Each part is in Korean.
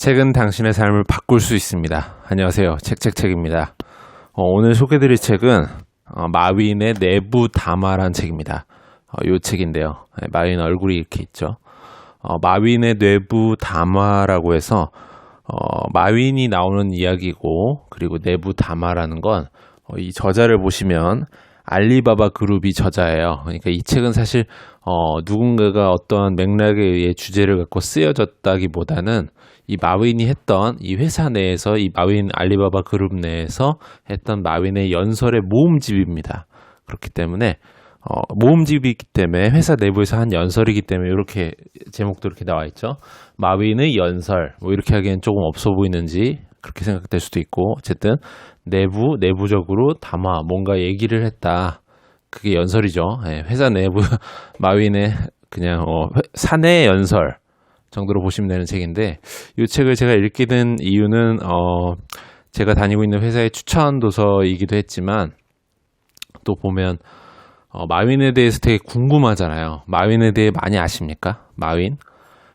책은 당신의 삶을 바꿀 수 있습니다. 안녕하세요. 책책책입니다. 어, 오늘 소개드릴 책은 어, 마윈의 내부 담화란 책입니다. 어, 이 책인데요. 네, 마윈 얼굴이 이렇게 있죠. 어, 마윈의 내부 담화라고 해서 어, 마윈이 나오는 이야기고 그리고 내부 담화라는 건 어, 이 저자를 보시면 알리바바 그룹이 저자예요. 그러니까 이 책은 사실 어, 누군가가 어떤 맥락에 의해 주제를 갖고 쓰여졌다기보다는 이 마윈이 했던 이 회사 내에서 이 마윈 알리바바 그룹 내에서 했던 마윈의 연설의 모음집입니다. 그렇기 때문에 어, 모음집이기 때문에 회사 내부에서 한 연설이기 때문에 이렇게 제목도 이렇게 나와 있죠. 마윈의 연설 뭐 이렇게 하기엔 조금 없어 보이는지 그렇게 생각될 수도 있고 어쨌든 내부 내부적으로 담아 뭔가 얘기를 했다. 그게 연설이죠. 예, 회사 내부 마윈의 그냥 어, 회- 사내 연설 정도로 보시면 되는 책인데 이 책을 제가 읽게 된 이유는 어 제가 다니고 있는 회사의 추천 도서이기도 했지만 또 보면 어, 마윈에 대해서 되게 궁금하잖아요. 마윈에 대해 많이 아십니까? 마윈?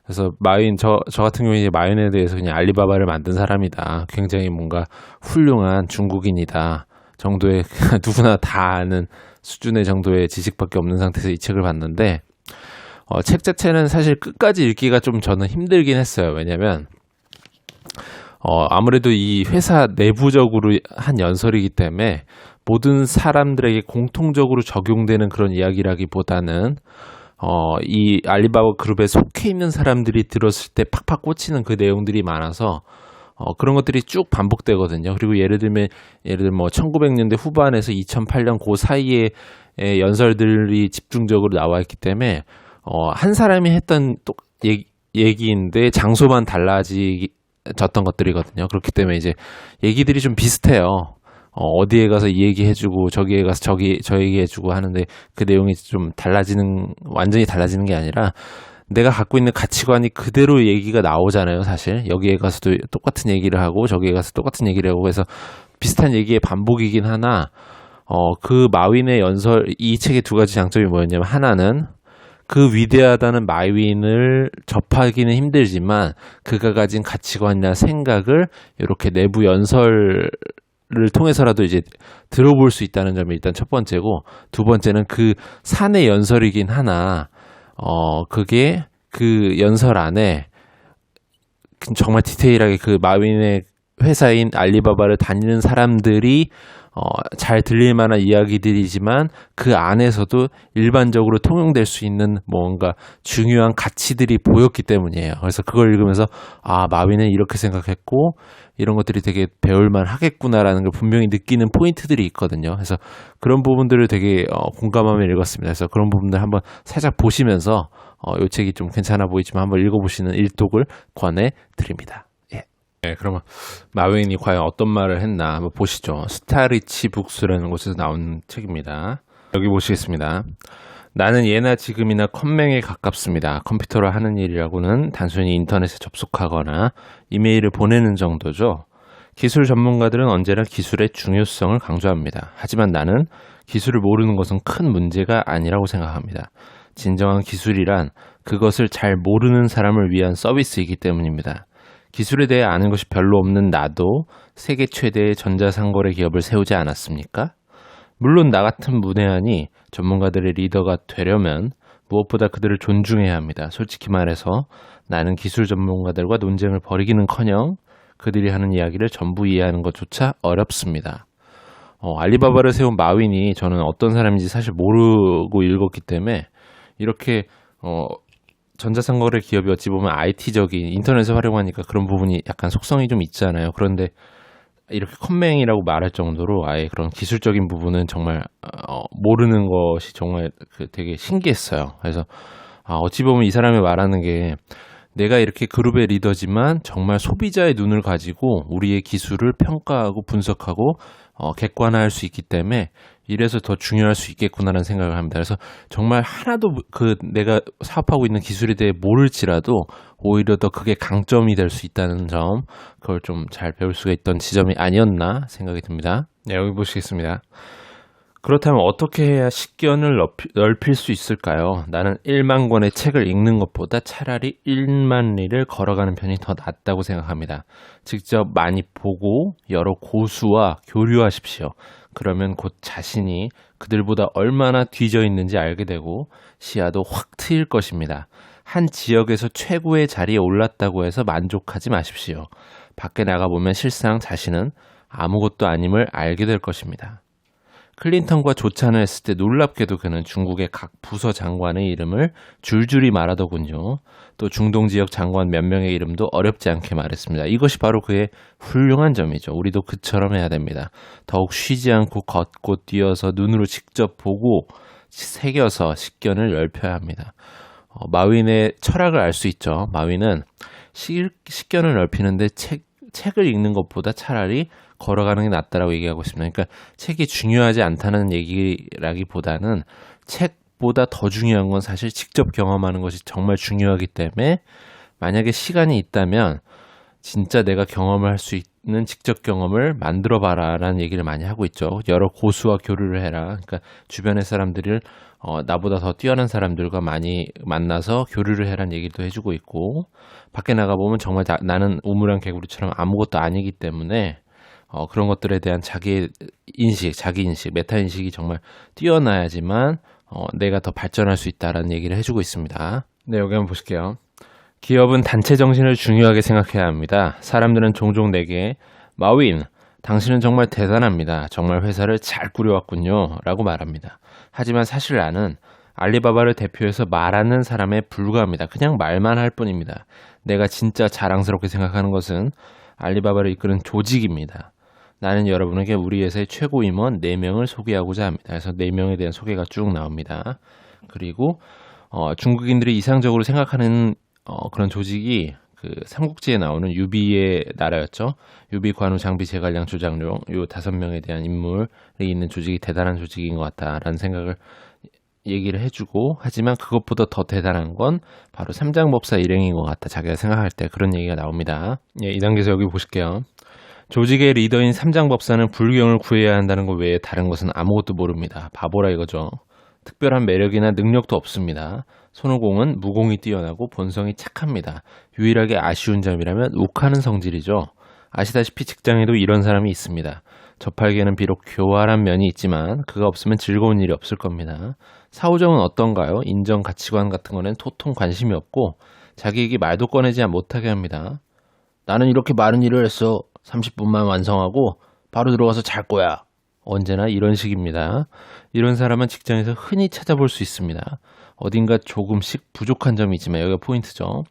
그래서 마윈 저, 저 같은 경우에 이제 마윈에 대해서 그냥 알리바바를 만든 사람이다. 굉장히 뭔가 훌륭한 중국인이다. 정도의 누구나 다 아는 수준의 정도의 지식밖에 없는 상태에서 이 책을 봤는데 어, 책 자체는 사실 끝까지 읽기가 좀 저는 힘들긴 했어요. 왜냐면 어, 아무래도 이 회사 내부적으로 한 연설이기 때문에 모든 사람들에게 공통적으로 적용되는 그런 이야기라기보다는 어, 이 알리바바 그룹에 속해 있는 사람들이 들었을 때 팍팍 꽂히는 그 내용들이 많아서 어, 그런 것들이 쭉 반복되거든요. 그리고 예를 들면, 예를 들면 뭐 1900년대 후반에서 2008년 그 사이에 의 연설들이 집중적으로 나와 있기 때문에 어, 한 사람이 했던 또 얘기, 얘기인데 장소만 달라지졌던 것들이거든요. 그렇기 때문에 이제 얘기들이 좀 비슷해요. 어, 어디에 가서 이 얘기 해주고 저기에 가서 저기 저 얘기 해주고 하는데 그 내용이 좀 달라지는 완전히 달라지는 게 아니라 내가 갖고 있는 가치관이 그대로 얘기가 나오잖아요, 사실. 여기에 가서도 똑같은 얘기를 하고 저기에 가서 똑같은 얘기를 하고 해서 비슷한 얘기의 반복이긴 하나 어, 그 마윈의 연설 이 책의 두 가지 장점이 뭐였냐면 하나는 그 위대하다는 마윈을 접하기는 힘들지만 그가 가진 가치관이나 생각을 이렇게 내부 연설을 통해서라도 이제 들어볼 수 있다는 점이 일단 첫 번째고 두 번째는 그 사내 연설이긴 하나 어 그게 그 연설 안에 정말 디테일하게 그 마윈의 회사인 알리바바를 다니는 사람들이 어, 잘 들릴 만한 이야기들이지만 그 안에서도 일반적으로 통용될 수 있는 뭔가 중요한 가치들이 보였기 때문이에요. 그래서 그걸 읽으면서 아, 마윈은 이렇게 생각했고 이런 것들이 되게 배울만 하겠구나라는 걸 분명히 느끼는 포인트들이 있거든요. 그래서 그런 부분들을 되게 어, 공감하며 읽었습니다. 그래서 그런 부분들 한번 살짝 보시면서 어, 이 책이 좀 괜찮아 보이지만 한번 읽어보시는 일독을 권해 드립니다. 예. 네, 그러면 마윈이 과연 어떤 말을 했나 한번 보시죠. 스타리치 북스라는 곳에서 나온 책입니다. 여기 보시겠습니다. 나는 예나 지금이나 컴맹에 가깝습니다. 컴퓨터로 하는 일이라고는 단순히 인터넷에 접속하거나 이메일을 보내는 정도죠. 기술 전문가들은 언제나 기술의 중요성을 강조합니다. 하지만 나는 기술을 모르는 것은 큰 문제가 아니라고 생각합니다. 진정한 기술이란 그것을 잘 모르는 사람을 위한 서비스이기 때문입니다. 기술에 대해 아는 것이 별로 없는 나도 세계 최대의 전자상거래 기업을 세우지 않았습니까? 물론 나 같은 문외한이 전문가들의 리더가 되려면 무엇보다 그들을 존중해야 합니다. 솔직히 말해서 나는 기술 전문가들과 논쟁을 벌이기는 커녕 그들이 하는 이야기를 전부 이해하는 것조차 어렵습니다. 어, 알리바바를 세운 마윈이 저는 어떤 사람인지 사실 모르고 읽었기 때문에 이렇게 어, 전자상거래 기업이 어찌 보면 IT적인 인터넷을 활용하니까 그런 부분이 약간 속성이 좀 있잖아요. 그런데 이렇게 컴맹이라고 말할 정도로 아예 그런 기술적인 부분은 정말 어, 모르는 것이 정말 그 되게 신기했어요. 그래서 아, 어찌 보면 이 사람이 말하는 게 내가 이렇게 그룹의 리더지만 정말 소비자의 눈을 가지고 우리의 기술을 평가하고 분석하고 어, 객관화할 수 있기 때문에 이래서 더 중요할 수 있겠구나라는 생각을 합니다. 그래서 정말 하나도 그 내가 사업하고 있는 기술에 대해 모를지라도 오히려 더 그게 강점이 될 수 있다는 점, 그걸 좀 잘 배울 수가 있던 지점이 아니었나 생각이 듭니다. 네, 여기 보시겠습니다. 그렇다면 어떻게 해야 식견을 넓힐 수 있을까요? 나는 1만 권의 책을 읽는 것보다 차라리 1만 리를 걸어가는 편이 더 낫다고 생각합니다. 직접 많이 보고 여러 고수와 교류하십시오. 그러면 곧 자신이 그들보다 얼마나 뒤져 있는지 알게 되고 시야도 확 트일 것입니다. 한 지역에서 최고의 자리에 올랐다고 해서 만족하지 마십시오. 밖에 나가보면 실상 자신은 아무것도 아님을 알게 될 것입니다. 클린턴과 조찬을 했을 때 놀랍게도 그는 중국의 각 부서 장관의 이름을 줄줄이 말하더군요. 또 중동 지역 장관 몇 명의 이름도 어렵지 않게 말했습니다. 이것이 바로 그의 훌륭한 점이죠. 우리도 그처럼 해야 됩니다. 더욱 쉬지 않고 걷고 뛰어서 눈으로 직접 보고 새겨서 식견을 넓혀야 합니다. 어, 마윈의 철학을 알 수 있죠. 마윈은 식, 식견을 넓히는데 책, 책을 읽는 것보다 차라리 걸어가는 게 낫다라고 얘기하고 있습니다. 그러니까 책이 중요하지 않다는 얘기라기보다는 책보다 더 중요한 건 사실 직접 경험하는 것이 정말 중요하기 때문에 만약에 시간이 있다면 진짜 내가 경험을 할 수 있는 직접 경험을 만들어 봐라라는 얘기를 많이 하고 있죠. 여러 고수와 교류를 해라. 그러니까 주변의 사람들을 어, 나보다 더 뛰어난 사람들과 많이 만나서 교류를 해라는 얘기도 해주고 있고 밖에 나가 보면 정말 자, 나는 우물한 개구리처럼 아무것도 아니기 때문에 어, 그런 것들에 대한 자기 인식, 자기 인식, 메타 인식이 정말 뛰어나야지만 어, 내가 더 발전할 수 있다라는 얘기를 해주고 있습니다. 네, 여기 한번 보실게요. 기업은 단체 정신을 중요하게 생각해야 합니다. 사람들은 종종 내게 마윈, 당신은 정말 대단합니다. 정말 회사를 잘 꾸려왔군요. 라고 말합니다. 하지만 사실 나는 알리바바를 대표해서 말하는 사람에 불과합니다. 그냥 말만 할 뿐입니다. 내가 진짜 자랑스럽게 생각하는 것은 알리바바를 이끄는 조직입니다. 나는 여러분에게 우리 회사의 최고 임원 4명을 소개하고자 합니다. 그래서 4명에 대한 소개가 쭉 나옵니다. 그리고 어, 중국인들이 이상적으로 생각하는 어, 그런 조직이 그 삼국지에 나오는 유비의 나라였죠. 유비 관우 장비 제갈량 조장룡 요 다섯 명에 대한 인물이 있는 조직이 대단한 조직인 것 같다라는 생각을 얘기를 해주고 하지만 그것보다 더 대단한 건 바로 삼장법사 일행인 것 같다. 자기가 생각할 때 그런 얘기가 나옵니다. 예, 이 단계에서 여기 보실게요. 조직의 리더인 삼장법사는 불경을 구해야 한다는 것 외에 다른 것은 아무것도 모릅니다. 바보라 이거죠. 특별한 매력이나 능력도 없습니다. 손오공은 무공이 뛰어나고 본성이 착합니다. 유일하게 아쉬운 점이라면 욱하는 성질이죠. 아시다시피 직장에도 이런 사람이 있습니다. 저팔계는 비록 교활한 면이 있지만 그가 없으면 즐거운 일이 없을 겁니다. 사우정은 어떤가요? 인정 가치관 같은 거는 토통 관심이 없고 자기에게 말도 꺼내지 못하게 합니다. 나는 이렇게 많은 일을 했어. 30분만 완성하고 바로 들어가서 잘 거야. 언제나 이런 식입니다. 이런 사람은 직장에서 흔히 찾아볼 수 있습니다. 어딘가 조금씩 부족한 점이 있지만 여기가 포인트죠.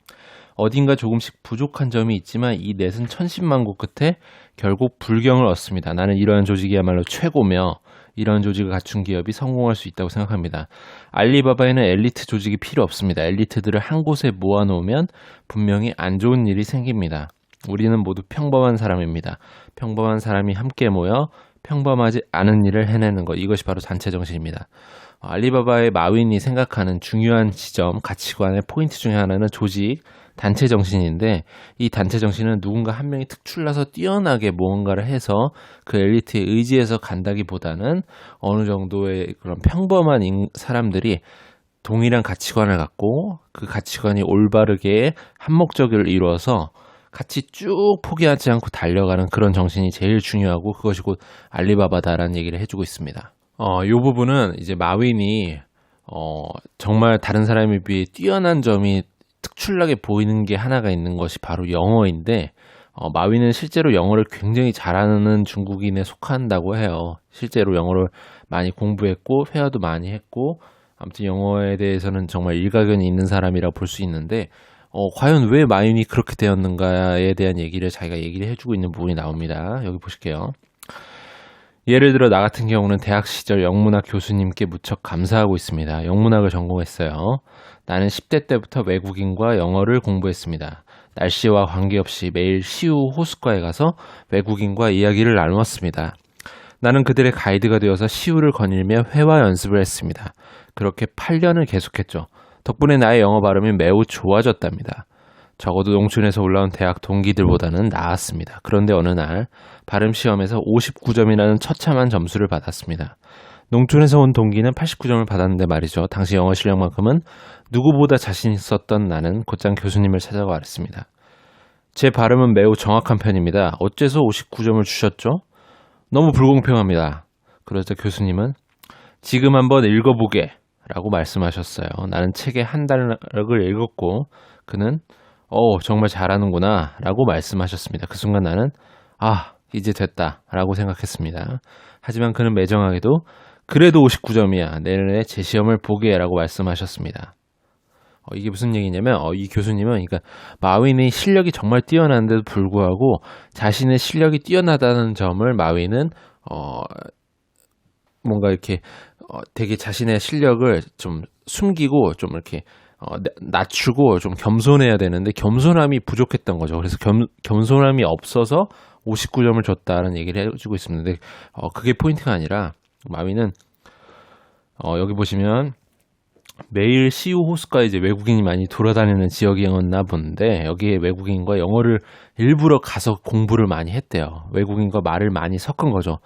어딘가 조금씩 부족한 점이 있지만 이 넷은 천신만고 끝에 결국 불경을 얻습니다. 나는 이러한 조직이야말로 최고며 이런 조직을 갖춘 기업이 성공할 수 있다고 생각합니다. 알리바바에는 엘리트 조직이 필요 없습니다. 엘리트들을 한 곳에 모아놓으면 분명히 안 좋은 일이 생깁니다. 우리는 모두 평범한 사람입니다. 평범한 사람이 함께 모여 평범하지 않은 일을 해내는 것. 이것이 바로 단체 정신입니다. 알리바바의 마윈이 생각하는 중요한 지점, 가치관의 포인트 중에 하나는 조직, 단체 정신인데 이 단체 정신은 누군가 한 명이 특출나서 뛰어나게 무언가를 해서 그 엘리트의 의지에서 간다기보다는 어느 정도의 그런 평범한 사람들이 동일한 가치관을 갖고 그 가치관이 올바르게 한목적을 이루어서 같이 쭉 포기하지 않고 달려가는 그런 정신이 제일 중요하고 그것이 곧 알리바바다라는 얘기를 해주고 있습니다. 어, 이 부분은 이제 마윈이 어, 정말 다른 사람에 비해 뛰어난 점이 특출나게 보이는 게 하나가 있는 것이 바로 영어인데 어, 마윈은 실제로 영어를 굉장히 잘하는 중국인에 속한다고 해요. 실제로 영어를 많이 공부했고 회화도 많이 했고 아무튼 영어에 대해서는 정말 일가견이 있는 사람이라 볼 수 있는데 어, 과연 왜 마윈이 그렇게 되었는가에 대한 얘기를 자기가 얘기를 해주고 있는 부분이 나옵니다. 여기 보실게요. 예를 들어 나 같은 경우는 대학 시절 영문학 교수님께 무척 감사하고 있습니다. 영문학을 전공했어요. 나는 10대 때부터 외국인과 영어를 공부했습니다. 날씨와 관계없이 매일 시우 호숫가에 가서 외국인과 이야기를 나누었습니다. 나는 그들의 가이드가 되어서 시우를 거닐며 회화 연습을 했습니다. 그렇게 8년을 계속했죠. 덕분에 나의 영어 발음이 매우 좋아졌답니다. 적어도 농촌에서 올라온 대학 동기들보다는 나았습니다. 그런데 어느 날 발음 시험에서 59점이라는 처참한 점수를 받았습니다. 농촌에서 온 동기는 89점을 받았는데 말이죠. 당시 영어 실력만큼은 누구보다 자신 있었던 나는 곧장 교수님을 찾아가 말했습니다. 제 발음은 매우 정확한 편입니다. 어째서 59점을 주셨죠? 너무 불공평합니다. 그러자 교수님은 지금 한번 읽어보게 라고 말씀하셨어요. 나는 책의 한 단락을 읽었고 그는 어 정말 잘하는구나 라고 말씀하셨습니다. 그 순간 나는 아 이제 됐다 라고 생각했습니다. 하지만 그는 매정하게도 그래도 59점이야. 내년에 제 시험을 보게 라고 말씀하셨습니다. 어, 이게 무슨 얘기냐면 어, 이 교수님은 그러니까 마윈의 실력이 정말 뛰어난데도 불구하고 자신의 실력이 뛰어나다는 점을 마윈은 어, 뭔가 이렇게 어, 되게 자신의 실력을 좀 숨기고 좀 이렇게 어, 낮추고 좀 겸손해야 되는데 겸손함이 부족했던 거죠. 그래서 겸, 겸손함이 없어서 59점을 줬다는 얘기를 해주고 있습니다. 근데 어, 그게 포인트가 아니라 마위는 어, 여기 보시면 매일 CU 호수가 이제 외국인이 많이 돌아다니는 지역이었나 본데 여기에 외국인과 영어를 일부러 가서 공부를 많이 했대요. 외국인과 말을 많이 섞은 거죠.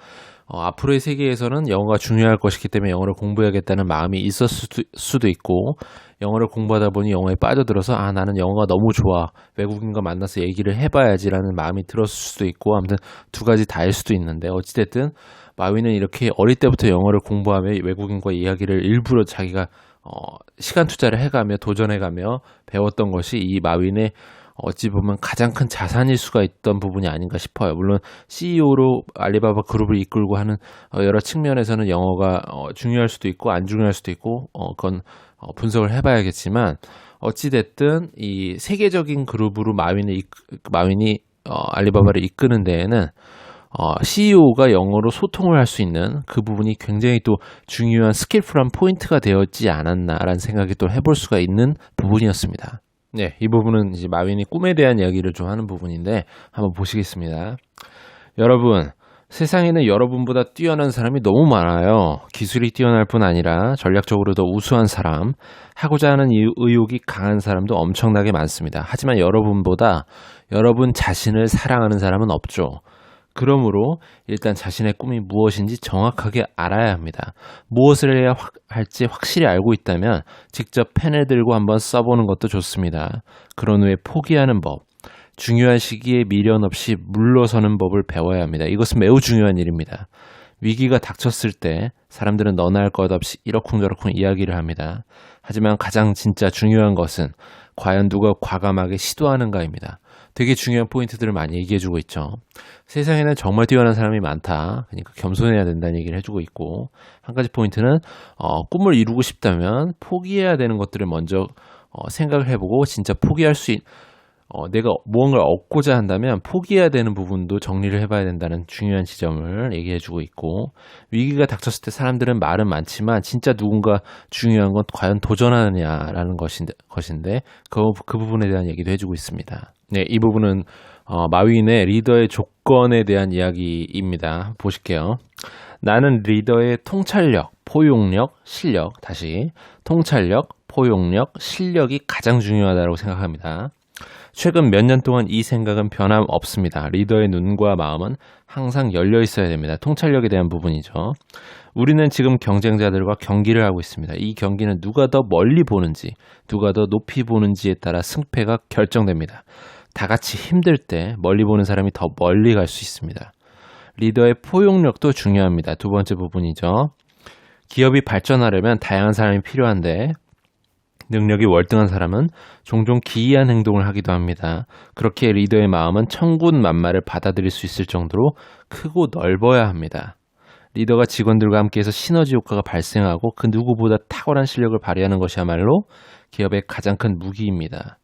어, 앞으로의 세계에서는 영어가 중요할 것이기 때문에 영어를 공부해야겠다는 마음이 있었을 수도, 있고 영어를 공부하다 보니 영어에 빠져들어서 아 나는 영어가 너무 좋아. 외국인과 만나서 얘기를 해봐야지라는 마음이 들었을 수도 있고 아무튼 두 가지 다일 수도 있는데 어찌됐든 마위는 이렇게 어릴 때부터 영어를 공부하며 외국인과 이야기를 일부러 자기가 어, 시간 투자를 해가며 도전해가며 배웠던 것이 이 마윈의 어찌 보면 가장 큰 자산일 수가 있던 부분이 아닌가 싶어요. 물론 CEO로 알리바바 그룹을 이끌고 하는 어, 여러 측면에서는 영어가 어, 중요할 수도 있고 안 중요할 수도 있고 어, 그건 분석을 해봐야겠지만 어찌 됐든 이 세계적인 그룹으로 마윈이 마윈이 알리바바를 이끄는 데에는 어, CEO가 영어로 소통을 할 수 있는 그 부분이 굉장히 또 중요한 스킬풀한 포인트가 되었지 않았나라는 생각이 또 해볼 수가 있는 부분이었습니다. 네, 이 부분은 이제 마윈이 꿈에 대한 이야기를 좀 하는 부분인데 한번 보시겠습니다. 여러분, 세상에는 여러분보다 뛰어난 사람이 너무 많아요. 기술이 뛰어날 뿐 아니라 전략적으로도 우수한 사람, 하고자 하는 의욕이 강한 사람도 엄청나게 많습니다. 하지만 여러분보다 여러분 자신을 사랑하는 사람은 없죠. 그러므로 일단 자신의 꿈이 무엇인지 정확하게 알아야 합니다. 무엇을 해야 할지 확실히 알고 있다면 직접 펜을 들고 한번 써보는 것도 좋습니다. 그런 후에 포기하는 법, 중요한 시기에 미련 없이 물러서는 법을 배워야 합니다. 이것은 매우 중요한 일입니다. 위기가 닥쳤을 때 사람들은 너나 할 것 없이 이러쿵저러쿵 이야기를 합니다. 하지만 가장 진짜 중요한 것은 과연 누가 과감하게 시도하는가입니다. 되게 중요한 포인트들을 많이 얘기해주고 있죠. 세상에는 정말 뛰어난 사람이 많다. 그러니까 겸손해야 된다는 얘기를 해주고 있고 한 가지 포인트는 어, 꿈을 이루고 싶다면 포기해야 되는 것들을 먼저 어, 생각을 해보고 진짜 포기할 수 있, 어, 내가 무언가를 얻고자 한다면 포기해야 되는 부분도 정리를 해봐야 된다는 중요한 지점을 얘기해주고 있고 위기가 닥쳤을 때 사람들은 말은 많지만 진짜 누군가 중요한 건 과연 도전하느냐라는 것인데, 것인데 그, 그 부분에 대한 얘기도 해주고 있습니다. 네, 이 부분은 어, 마윈의 리더의 조건에 대한 이야기입니다. 보실게요. 나는 리더의 통찰력, 포용력, 실력, 다시 통찰력, 포용력, 실력이 가장 중요하다고 생각합니다. 최근 몇 년 동안 이 생각은 변함없습니다. 리더의 눈과 마음은 항상 열려 있어야 됩니다. 통찰력에 대한 부분이죠. 우리는 지금 경쟁자들과 경기를 하고 있습니다. 이 경기는 누가 더 멀리 보는지, 누가 더 높이 보는지에 따라 승패가 결정됩니다. 다 같이 힘들 때 멀리 보는 사람이 더 멀리 갈 수 있습니다. 리더의 포용력도 중요합니다. 두 번째 부분이죠. 기업이 발전하려면 다양한 사람이 필요한데 능력이 월등한 사람은 종종 기이한 행동을 하기도 합니다. 그렇게 리더의 마음은 천군 만마를 받아들일 수 있을 정도로 크고 넓어야 합니다. 리더가 직원들과 함께해서 시너지 효과가 발생하고 그 누구보다 탁월한 실력을 발휘하는 것이야말로 기업의 가장 큰 무기입니다.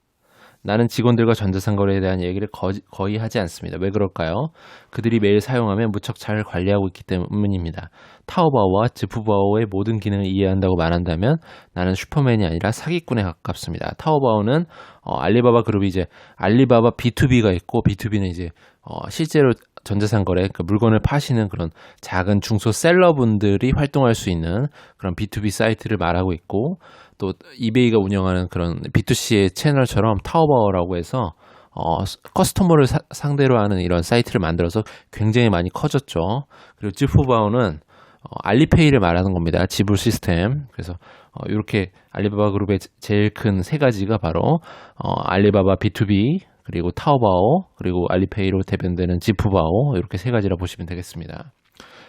나는 직원들과 전자상거래에 대한 얘기를 거의, 거의 하지 않습니다. 왜 그럴까요? 그들이 매일 사용하면 무척 잘 관리하고 있기 때문입니다. 타오바오와 지프바오의 모든 기능을 이해한다고 말한다면 나는 슈퍼맨이 아니라 사기꾼에 가깝습니다. 타오바오는 어, 알리바바 그룹이 이제 알리바바 B2B가 있고 B2B는 이제 어, 실제로 전자상거래 그 물건을 파시는 그런 작은 중소 셀러분들이 활동할 수 있는 그런 B2B 사이트를 말하고 있고 또 이베이가 운영하는 그런 B2C의 채널처럼 타오바오라고 해서 어, 커스터머를 사, 상대로 하는 이런 사이트를 만들어서 굉장히 많이 커졌죠. 그리고 지프바오는 어, 알리페이를 말하는 겁니다. 지불 시스템. 그래서 어, 이렇게 알리바바 그룹의 제- 제일 큰 세 가지가 바로 어, 알리바바 B2B 그리고 타오바오 그리고 알리페이로 대변되는 지푸바오 이렇게 세 가지라 보시면 되겠습니다.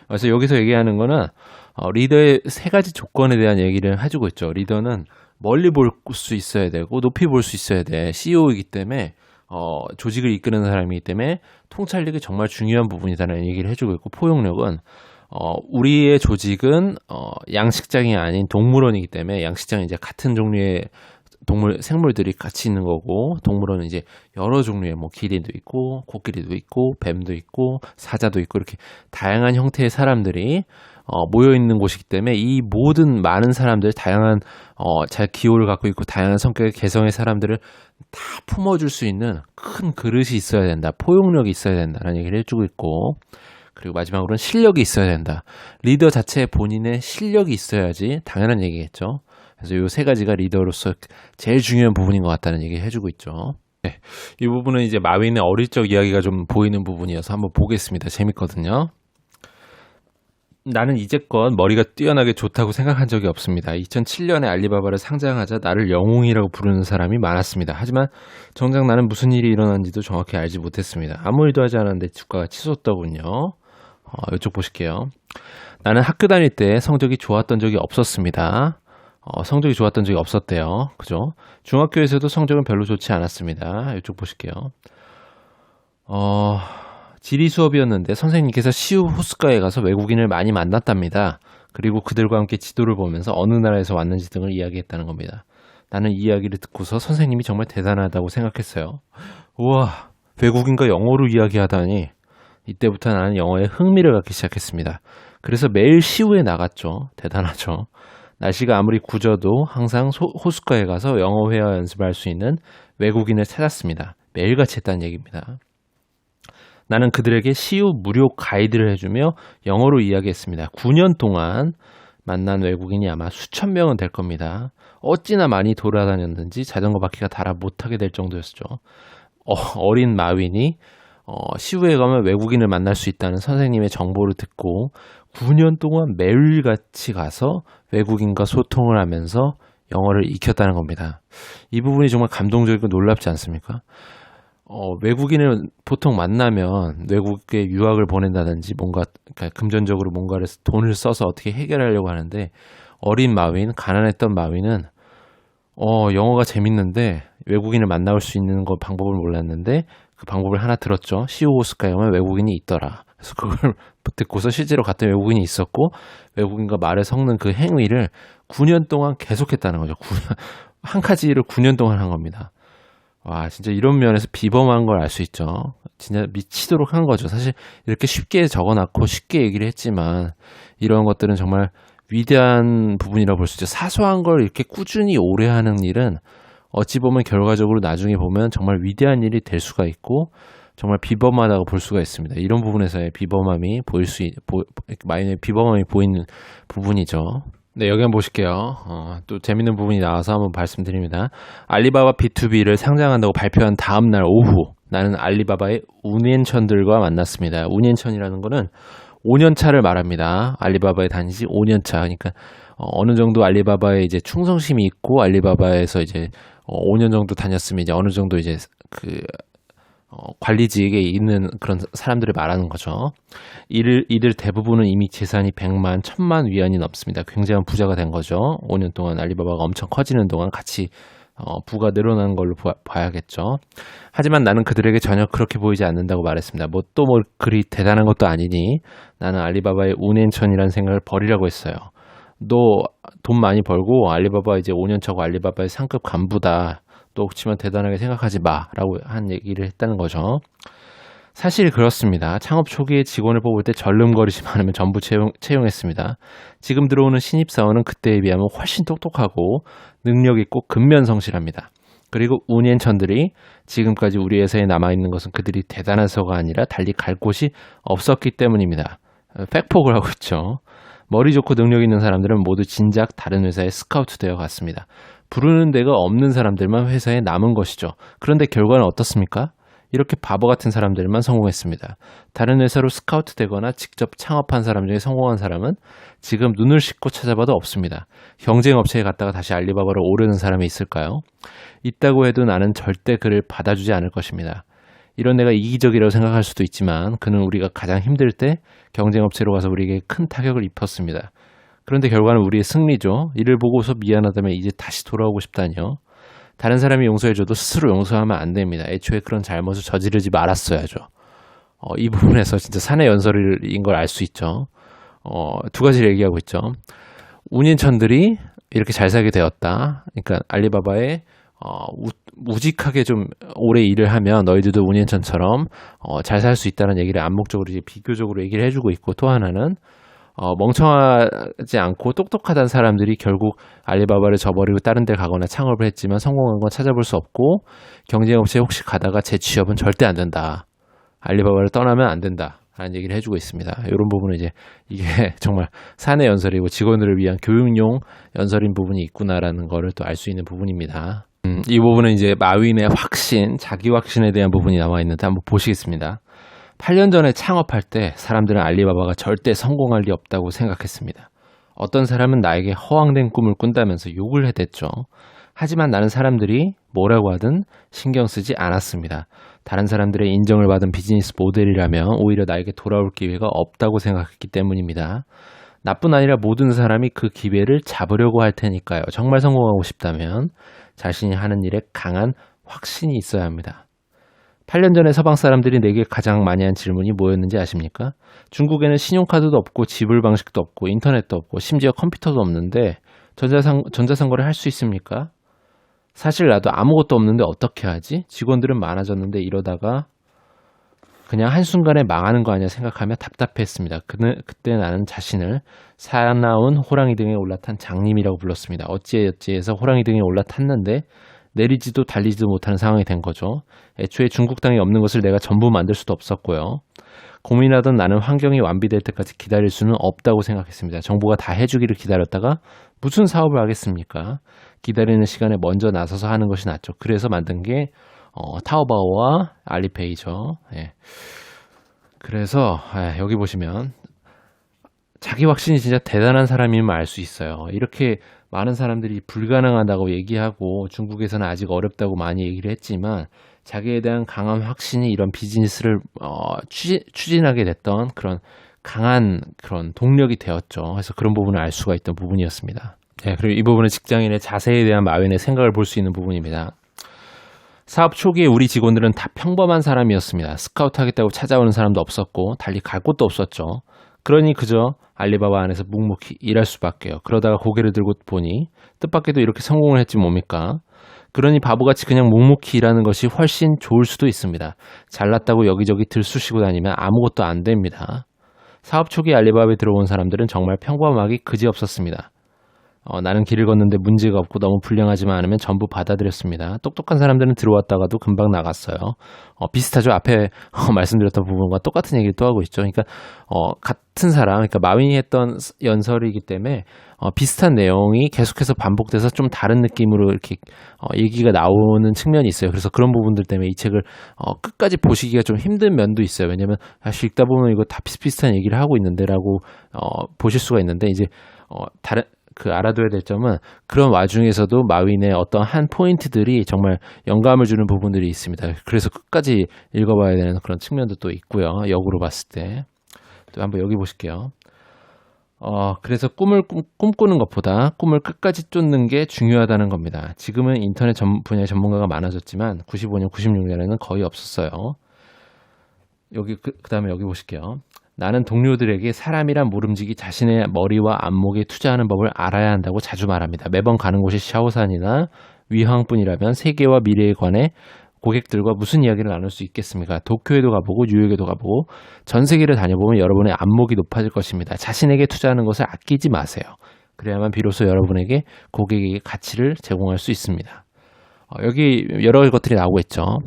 그래서 여기서 얘기하는 거는 어, 리더의 세 가지 조건에 대한 얘기를 해주고 있죠. 리더는 멀리 볼 수 있어야 되고 높이 볼 수 있어야 돼. CEO이기 때문에 어, 조직을 이끄는 사람이기 때문에 통찰력이 정말 중요한 부분이다라는 얘기를 해주고 있고 포용력은 어, 우리의 조직은 어, 양식장이 아닌 동물원이기 때문에 양식장은 이제 같은 종류의 동물 생물들이 같이 있는 거고 동물원은 이제 여러 종류의 뭐 기린도 있고 코끼리도 있고 뱀도 있고 사자도 있고 이렇게 다양한 형태의 사람들이 어, 모여 있는 곳이기 때문에 이 모든 많은 사람들 다양한 어, 잘 기호를 갖고 있고 다양한 성격의 개성의 사람들을 다 품어줄 수 있는 큰 그릇이 있어야 된다. 포용력이 있어야 된다라는 얘기를 해주고 있고 그리고 마지막으로는 실력이 있어야 된다. 리더 자체에 본인의 실력이 있어야지 당연한 얘기겠죠 그래서 이세 가지가 리더로서 제일 중요한 부분인 것 같다는 얘기 해주고 있죠. 네, 이 부분은 이제 마윈의 어릴 적 이야기가 좀 보이는 부분이어서 한번 보겠습니다. 재밌거든요. 나는 이제껏 머리가 뛰어나게 좋다고 생각한 적이 없습니다. 2007년에 알리바바를 상장하자 나를 영웅이라고 부르는 사람이 많았습니다. 하지만 정작 나는 무슨 일이 일어난지도 정확히 알지 못했습니다. 아무 일도 하지 않았는데 주가가 치솟더군요. 어, 이쪽 보실게요. 나는 학교 다닐 때 성적이 좋았던 적이 없었습니다. 어, 성적이 좋았던 적이 없었대요. 그죠? 중학교에서도 성적은 별로 좋지 않았습니다. 이쪽 보실게요. 어, 지리 수업이었는데 선생님께서 시우 호스가에 가서 외국인을 많이 만났답니다. 그리고 그들과 함께 지도를 보면서 어느 나라에서 왔는지 등을 이야기했다는 겁니다. 나는 이 이야기를 듣고서 선생님이 정말 대단하다고 생각했어요. 우와, 외국인과 영어로 이야기하다니. 이때부터 나는 영어에 흥미를 갖기 시작했습니다. 그래서 매일 시우에 나갔죠. 대단하죠. 날씨가 아무리 굳어도 항상 소- 호숫가에 가서 영어 회화 연습을 할수 있는 외국인을 찾았습니다. 매일같이 했다는 얘기입니다. 나는 그들에게 시우 무료 가이드를 해주며 영어로 이야기했습니다. 9년 동안 만난 외국인이 아마 수천 명은 될 겁니다. 어찌나 많이 돌아다녔는지 자전거 바퀴가 달아 못하게 될 정도였죠. 어, 린 마윈이 어, 시우에 가면 외국인을 만날 수 있다는 선생님의 정보를 듣고 9년 동안 매일같이 가서 외국인과 소통을 하면서 영어를 익혔다는 겁니다. 이 부분이 정말 감동적이고 놀랍지 않습니까? 어, 외국인을 보통 만나면 외국에 유학을 보낸다든지 뭔가 그러니까 금전적으로 뭔가를 돈을 써서 어떻게 해결하려고 하는데 어린 마윈, 가난했던 마윈은 어, 영어가 재밌는데 외국인을 만나올 수 있는 거 방법을 몰랐는데 그 방법을 하나 들었죠. 시오호스카에 오면 외국인이 있더라. 그래서 그걸 듣고서 실제로 갔던 외국인이 있었고 외국인과 말을 섞는 그 행위를 9년 동안 계속했다는 거죠. 9년, 한 가지를 9년 동안 한 겁니다. 와, 진짜 이런 면에서 비범한 걸 알 수 있죠. 진짜 미치도록 한 거죠. 사실 이렇게 쉽게 적어놨고 쉽게 얘기를 했지만 이런 것들은 정말 위대한 부분이라고 볼수 있죠. 사소한 걸 이렇게 꾸준히 오래 하는 일은 어찌 보면 결과적으로 나중에 보면 정말 위대한 일이 될 수가 있고 정말 비범하다고 볼 수가 있습니다. 이런 부분에서의 비범함이 보일 수, 있, 보, 마인의 비범함이 보이는 부분이죠. 네, 여기 한번 보실게요. 어, 또 재밌는 부분이 나와서 한번 말씀드립니다. 알리바바 B2B를 상장한다고 발표한 다음 날 오후, 나는 알리바바의 운엔천들과 만났습니다. 운엔천이라는 거는 5년 차를 말합니다. 알리바바에 다닌 지 5년 차. 그러니까 어, 느 정도 알리바바에 이제 충성심이 있고 알리바바에서 이제 어, 5년 정도 다녔으면 이제 어느 정도 이제 그 어, 관리직에 있는 그런 사람들을 말하는 거죠. 이들, 이들 대부분은 이미 재산이 100만, 1000만 위안이 넘습니다. 굉장한 부자가 된 거죠. 5년 동안 알리바바가 엄청 커지는 동안 같이 어, 부가 늘어나는 걸로 보, 봐야겠죠. 하지만 나는 그들에게 전혀 그렇게 보이지 않는다고 말했습니다. 뭐또뭐 그리 대단한 것도 아니니 나는 알리바바의 운엔천이라는 생각을 버리라고 했어요. 너돈 많이 벌고 알리바바 이제 5년 차고 알리바바의 상급 간부다. 또 그렇지만 대단하게 생각하지 마라고 한 얘기를 했다는 거죠. 사실 그렇습니다. 창업 초기에 직원을 뽑을 때 절름거리지 않으면 전부 채용, 채용했습니다. 지금 들어오는 신입사원은 그때에 비하면 훨씬 똑똑하고 능력 있고 근면성실합니다. 그리고 운엔천들이 지금까지 우리 회사에 남아있는 것은 그들이 대단해서가 아니라 달리 갈 곳이 없었기 때문입니다. 팩폭을 하고 있죠. 머리 좋고 능력 있는 사람들은 모두 진작 다른 회사에 스카우트 되어 갔습니다. 부르는 데가 없는 사람들만 회사에 남은 것이죠. 그런데 결과는 어떻습니까? 이렇게 바보 같은 사람들만 성공했습니다. 다른 회사로 스카우트 되거나 직접 창업한 사람 중에 성공한 사람은 지금 눈을 씻고 찾아봐도 없습니다. 경쟁 업체에 갔다가 다시 알리바바로 오르는 사람이 있을까요? 있다고 해도 나는 절대 그를 받아주지 않을 것입니다. 이런 내가 이기적이라고 생각할 수도 있지만 그는 우리가 가장 힘들 때 경쟁 업체로 가서 우리에게 큰 타격을 입혔습니다. 그런데 결과는 우리의 승리죠. 이를 보고서 미안하다면 이제 다시 돌아오고 싶다니요. 다른 사람이 용서해줘도 스스로 용서하면 안 됩니다. 애초에 그런 잘못을 저지르지 말았어야죠. 어, 이 부분에서 진짜 사내 연설인 걸 알 수 있죠. 어, 두 가지를 얘기하고 있죠. 운인천들이 이렇게 잘 살게 되었다. 그러니까 알리바바의 어, 우, 우직하게 좀 오래 일을 하면 너희들도 운인천처럼 어, 잘 살 수 있다는 얘기를 암묵적으로 이제 비교적으로 얘기를 해주고 있고 또 하나는 어, 멍청하지 않고 똑똑하다는 사람들이 결국 알리바바를 저버리고 다른 데 가거나 창업을 했지만 성공한 건 찾아볼 수 없고 경쟁업체에 혹시 가다가 재취업은 절대 안 된다. 알리바바를 떠나면 안 된다. 라는 얘기를 해주고 있습니다. 이런 부분은 이제 이게 정말 사내 연설이고 직원들을 위한 교육용 연설인 부분이 있구나라는 거를 또 알 수 있는 부분입니다. 음, 이 부분은 이제 마윈의 확신, 자기 확신에 대한 부분이 나와 있는데 한번 보시겠습니다. 8년 전에 창업할 때 사람들은 알리바바가 절대 성공할 리 없다고 생각했습니다. 어떤 사람은 나에게 허황된 꿈을 꾼다면서 욕을 해댔죠. 하지만 나는 사람들이 뭐라고 하든 신경 쓰지 않았습니다. 다른 사람들의 인정을 받은 비즈니스 모델이라면 오히려 나에게 돌아올 기회가 없다고 생각했기 때문입니다. 나뿐 아니라 모든 사람이 그 기회를 잡으려고 할 테니까요. 정말 성공하고 싶다면 자신이 하는 일에 강한 확신이 있어야 합니다. 8년 전에 서방 사람들이 내게 가장 많이 한 질문이 뭐였는지 아십니까? 중국에는 신용카드도 없고 지불 방식도 없고 인터넷도 없고 심지어 컴퓨터도 없는데 전자상, 전자상거래 할 수 있습니까? 사실 나도 아무것도 없는데 어떻게 하지? 직원들은 많아졌는데 이러다가 그냥 한순간에 망하는 거 아니야 생각하며 답답했습니다. 그는, 그때 나는 자신을 사나운 호랑이 등에 올라탄 장님이라고 불렀습니다. 어찌어찌해서 호랑이 등에 올라탔는데 내리지도 달리지도 못하는 상황이 된 거죠. 애초에 중국 땅에 없는 것을 내가 전부 만들 수도 없었고요. 고민하던 나는 환경이 완비될 때까지 기다릴 수는 없다고 생각했습니다. 정부가 다 해주기를 기다렸다가 무슨 사업을 하겠습니까? 기다리는 시간에 먼저 나서서 하는 것이 낫죠. 그래서 만든 게 어, 타오바오와 알리페이죠. 예. 그래서 예, 여기 보시면 자기 확신이 진짜 대단한 사람임을 알 수 있어요. 이렇게 많은 사람들이 불가능하다고 얘기하고 중국에서는 아직 어렵다고 많이 얘기를 했지만 자기에 대한 강한 확신이 이런 비즈니스를 어, 추진, 추진하게 됐던 그런 강한 그런 동력이 되었죠. 그래서 그런 부분을 알 수가 있던 부분이었습니다. 네, 그리고 이 부분은 직장인의 자세에 대한 마윈의 생각을 볼 수 있는 부분입니다. 사업 초기에 우리 직원들은 다 평범한 사람이었습니다. 스카우트 하겠다고 찾아오는 사람도 없었고 달리 갈 곳도 없었죠. 그러니 그저 알리바바 안에서 묵묵히 일할 수밖에요. 그러다가 고개를 들고 보니 뜻밖에도 이렇게 성공을 했지 뭡니까? 그러니 바보같이 그냥 묵묵히 일하는 것이 훨씬 좋을 수도 있습니다. 잘났다고 여기저기 들쑤시고 다니면 아무것도 안 됩니다. 사업 초기 알리바바에 들어온 사람들은 정말 평범하기 그지없었습니다. 어, 나는 길을 걷는데 문제가 없고 너무 불량하지만 않으면 전부 받아들였습니다. 똑똑한 사람들은 들어왔다가도 금방 나갔어요. 어, 비슷하죠. 앞에 어, 말씀드렸던 부분과 똑같은 얘기를 또 하고 있죠. 그러니까 어, 같은 사람, 그러니까 마윈이 했던 연설이기 때문에 어, 비슷한 내용이 계속해서 반복돼서 좀 다른 느낌으로 이렇게 어, 얘기가 나오는 측면이 있어요. 그래서 그런 부분들 때문에 이 책을 어, 끝까지 보시기가 좀 힘든 면도 있어요. 왜냐하면 사실 읽다 보면 이거 다 비슷비슷한 얘기를 하고 있는데라고 어, 보실 수가 있는데 이제 어, 다른 그 알아둬야 될 점은 그런 와중에서도 마윈의 어떤 한 포인트들이 정말 영감을 주는 부분들이 있습니다. 그래서 끝까지 읽어봐야 되는 그런 측면도 또 있고요. 역으로 봤을 때. 또 한번 여기 보실게요. 어, 그래서 꿈을 꿈, 꾸는 것보다 꿈을 끝까지 쫓는 게 중요하다는 겁니다. 지금은 인터넷 전, 분야의 전문가가 많아졌지만 95년, 96년에는 거의 없었어요. 여기 그, 그 다음에 여기 보실게요. 나는 동료들에게 사람이란 모름지기 자신의 머리와 안목에 투자하는 법을 알아야 한다고 자주 말합니다. 매번 가는 곳이 샤오산이나 위항뿐이라면 세계와 미래에 관해 고객들과 무슨 이야기를 나눌 수 있겠습니까? 도쿄에도 가보고 뉴욕에도 가보고 전 세계를 다녀보면 여러분의 안목이 높아질 것입니다. 자신에게 투자하는 것을 아끼지 마세요. 그래야만 비로소 여러분에게 고객에게 가치를 제공할 수 있습니다. 어, 여기 여러 것들이 나오고 있죠.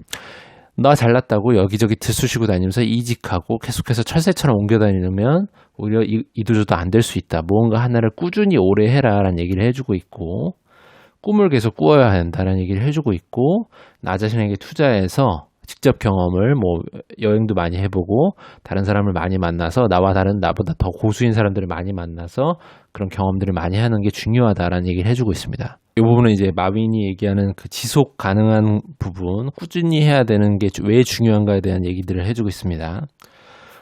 나 잘났다고 여기저기 들쑤시고 다니면서 이직하고 계속해서 철새처럼 옮겨 다니면 오히려 이도저도 안 될 수 있다. 무언가 하나를 꾸준히 오래 해라라는 얘기를 해주고 있고 꿈을 계속 꾸어야 한다는 얘기를 해주고 있고 나 자신에게 투자해서 직접 경험을 뭐 여행도 많이 해보고 다른 사람을 많이 만나서 나와 다른 나보다 더 고수인 사람들을 많이 만나서 그런 경험들을 많이 하는 게 중요하다라는 얘기를 해주고 있습니다. 이 부분은 이제 마윈이 얘기하는 그 지속 가능한 부분, 꾸준히 해야 되는 게 왜 중요한가에 대한 얘기들을 해주고 있습니다.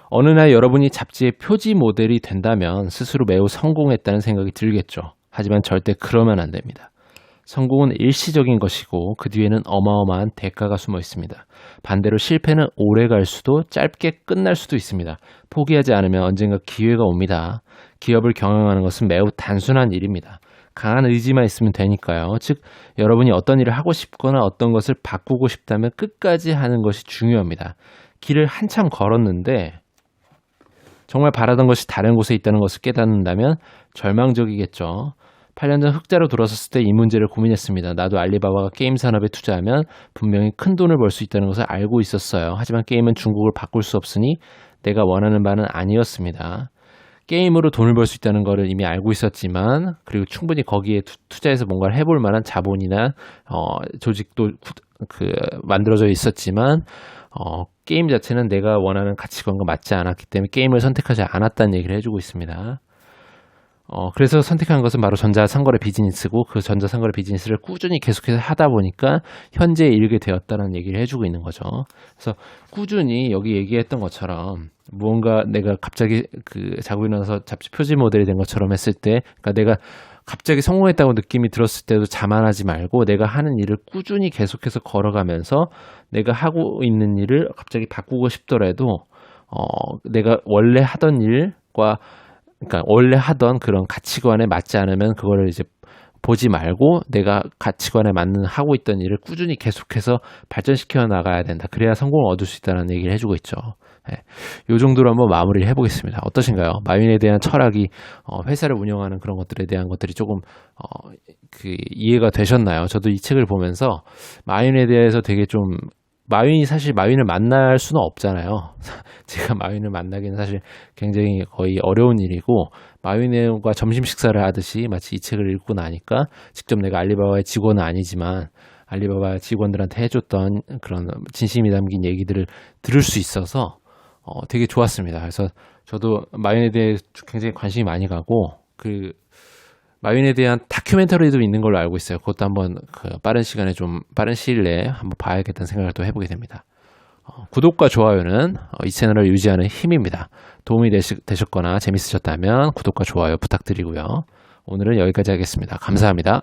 어느 날 여러분이 잡지의 표지 모델이 된다면 스스로 매우 성공했다는 생각이 들겠죠. 하지만 절대 그러면 안 됩니다. 성공은 일시적인 것이고 그 뒤에는 어마어마한 대가가 숨어 있습니다. 반대로 실패는 오래 갈 수도 짧게 끝날 수도 있습니다. 포기하지 않으면 언젠가 기회가 옵니다. 기업을 경영하는 것은 매우 단순한 일입니다. 강한 의지만 있으면 되니까요. 즉, 여러분이 어떤 일을 하고 싶거나 어떤 것을 바꾸고 싶다면 끝까지 하는 것이 중요합니다. 길을 한참 걸었는데 정말 바라던 것이 다른 곳에 있다는 것을 깨닫는다면 절망적이겠죠. 8년 전 흑자로 돌아섰을 때 이 문제를 고민했습니다. 나도 알리바바가 게임 산업에 투자하면 분명히 큰 돈을 벌 수 있다는 것을 알고 있었어요. 하지만 게임은 중국을 바꿀 수 없으니 내가 원하는 바는 아니었습니다. 게임으로 돈을 벌 수 있다는 것을 이미 알고 있었지만 그리고 충분히 거기에 투, 자해서 뭔가를 해볼 만한 자본이나 어, 조직도 그 만들어져 있었지만 어, 게임 자체는 내가 원하는 가치관과 맞지 않았기 때문에 게임을 선택하지 않았다는 얘기를 해주고 있습니다. 어, 그래서 선택한 것은 바로 전자상거래 비즈니스고 그 전자상거래 비즈니스를 꾸준히 계속해서 하다 보니까 현재에 이르게 되었다는 얘기를 해주고 있는 거죠. 그래서 꾸준히 여기 얘기했던 것처럼 무언가 내가 갑자기 그 자고 일어나서 잡지 표지 모델이 된 것처럼 했을 때, 그러니까 내가 갑자기 성공했다고 느낌이 들었을 때도 자만하지 말고 내가 하는 일을 꾸준히 계속해서 걸어가면서 내가 하고 있는 일을 갑자기 바꾸고 싶더라도 어, 내가 원래 하던 일과 그러니까 원래 하던 그런 가치관에 맞지 않으면 그거를 이제 보지 말고 내가 가치관에 맞는 하고 있던 일을 꾸준히 계속해서 발전시켜 나가야 된다. 그래야 성공을 얻을 수 있다는 얘기를 해주고 있죠. 네. 요 정도로 한번 마무리를 해보겠습니다. 어떠신가요? 마윈에 대한 철학이 어, 회사를 운영하는 그런 것들에 대한 것들이 조금 어, 그 이해가 되셨나요? 저도 이 책을 보면서 마윈에 대해서 되게 좀 마윈이 사실 마윈을 만날 수는 없잖아요. 제가 마윈을 만나기는 사실 굉장히 거의 어려운 일이고 마윈과 점심 식사를 하듯이 마치 이 책을 읽고 나니까 직접 내가 알리바바의 직원은 아니지만 알리바바 직원들한테 해줬던 그런 진심이 담긴 얘기들을 들을 수 있어서 어, 되게 좋았습니다. 그래서 저도 마윈에 대해 굉장히 관심이 많이 가고 그 마윈에 대한 다큐멘터리도 있는 걸로 알고 있어요. 그것도 한번 그 빠른 시간에 좀 빠른 시일 내에 한번 봐야겠다는 생각을 또 해보게 됩니다. 어, 구독과 좋아요는 어, 이 채널을 유지하는 힘입니다. 도움이 되시, 되셨거나 재밌으셨다면 구독과 좋아요 부탁드리고요. 오늘은 여기까지 하겠습니다. 감사합니다.